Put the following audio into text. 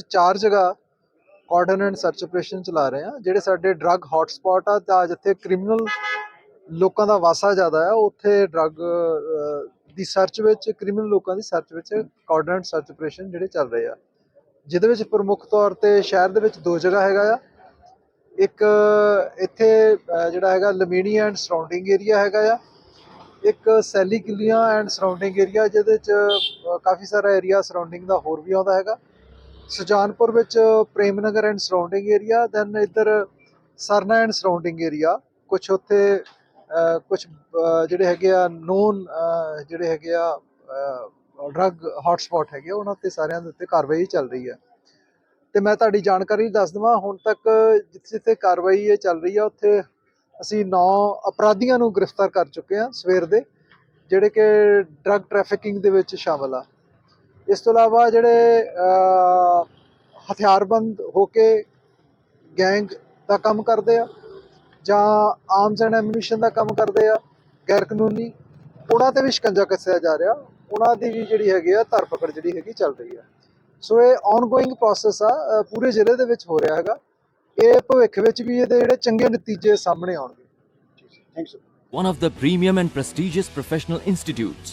ਚਾਰ ਜਗ੍ਹਾ cordon search operation ਚਲਾ ਰਹੇ ਆ ਜਿਹੜੇ ਸਾਡੇ ਡਰੱਗ ਹੌਟਸਪੌਟ ਆ, ਤਾਂ ਜਿੱਥੇ ਕ੍ਰਿਮੀਨਲ ਲੋਕਾਂ ਦਾ ਵਾਸਾ ਜ਼ਿਆਦਾ ਹੈ, ਉੱਥੇ ਡਰੱਗ ਦੀ ਸਰਚ ਵਿੱਚ ਕ੍ਰਿਮੀਨਲ ਲੋਕਾਂ ਦੀ ਸਰਚ ਵਿੱਚ ਕਾਰਡਨ ਸਰਚ ਆਪਰੇਸ਼ਨ ਜਿਹੜੇ ਚੱਲ ਰਹੇ ਆ। ਜਿਹਦੇ ਵਿੱਚ ਪ੍ਰਮੁੱਖ ਤੌਰ ਤੇ ਸ਼ਹਿਰ ਦੇ ਵਿੱਚ ਦੋ ਜਗ੍ਹਾ ਹੈਗਾ ਆ। ਇੱਕ, ਇੱਥੇ ਜਿਹੜਾ ਹੈਗਾ ਲਮੀਨੀ ਐਂਡ ਸਰਾਊਂਡਿੰਗ ਏਰੀਆ ਹੈਗਾ ਆ। ਇੱਕ ਸੈਲੀ ਕਿੱਲੀਆਂ ਐਂਡ ਸਰਾਊਂਡਿੰਗ ਏਰੀਆ ਜਿਹਦੇ ਚ ਕਾਫੀ ਸਾਰਾ ਏਰੀਆ ਸਰਾਊਂਡਿੰਗ ਦਾ ਹੋਰ ਵੀ ਆਉਂਦਾ ਹੈਗਾ। ਸੁਜਾਨਪੁਰ ਵਿੱਚ Prem Nagar and surrounding area then ਇੱਧਰ ਸਰਨਾ ਐਂਡ ਸਰਾਊਂਡਿੰਗ ਏਰੀਆ ਕੁਝ ਉੱਥੇ ਕੁਝ ਜਿਹੜੇ ਹੈਗੇ ਆ ਨੋਨ ਜਿਹੜੇ ਹੈਗੇ ਆ ਡਰੱਗ ਹੌਟਸਪੌਟ ਹੈਗੇ ਆ, ਉਹਨਾਂ ਤੇ ਸਾਰਿਆਂ ਦੇ ਉੱਤੇ ਕਾਰਵਾਈ ਚੱਲ ਰਹੀ ਹੈ ਤੇ ਮੈਂ ਤੁਹਾਡੀ ਜਾਣਕਾਰੀ ਦੱਸ ਦਵਾਂ ਹੁਣ ਤੱਕ ਜਿੱਥੇ ਜਿੱਥੇ ਕਾਰਵਾਈ ਇਹ ਚੱਲ ਰਹੀ ਆ ਉੱਥੇ ਅਸੀਂ 9 ਅਪਰਾਧੀਆਂ ਨੂੰ ਗ੍ਰਿਫਤਾਰ ਕਰ ਚੁੱਕੇ ਹਾਂ ਸਵੇਰ ਦੇ ਜਿਹੜੇ ਕਿ ਡਰੱਗ ਟ੍ਰੈਫਿਕਿੰਗ ਦੇ ਵਿੱਚ ਸ਼ਾਮਲ ਆ। ਇਸ ਤੋਂ ਇਲਾਵਾ ਜਿਹੜੇ ਹਥਿਆਰਬੰਦ ਹੋ ਕੇ ਗੈਂਗ ਦਾ ਕੰਮ ਕਰਦੇ ਆ ਜਾਂ ਆਰਮਸ ਐਂਡ ਐਮੂਨੀਸ਼ਨ ਦਾ ਕੰਮ ਕਰਦੇ ਆ ਗੈਰ ਕਾਨੂੰਨੀ ਉਹਨਾਂ ਤੇ ਵੀ ਸ਼ਿਕੰਜਾ ਕੱਸਿਆ ਜਾ ਰਿਹਾ ਉਹਨਾਂ ਦੀ ਵੀ ਜਿਹੜੀ ਹੈਗੀ ਆ ਧਰਪਕੜ ਜਿਹੜੀ ਹੈਗੀ ਚੱਲ ਰਹੀ ਆ। ਸੋ ਇਹ ਆਨਗੋਇੰਗ ਪ੍ਰੋਸੈਸ ਆ ਪੂਰੇ ਜ਼ਿਲ੍ਹੇ ਦੇ ਵਿੱਚ ਹੋ ਰਿਹਾ ਹੈਗਾ। ਇਹ ਭਵਿੱਖ ਵਿੱਚ ਵੀ ਇਹਦੇ ਜਿਹੜੇ ਚੰਗੇ ਨਤੀਜੇ ਸਾਹਮਣੇ ਆਉਣਗੇ। Thanks one of the premium and prestigious professional institutes,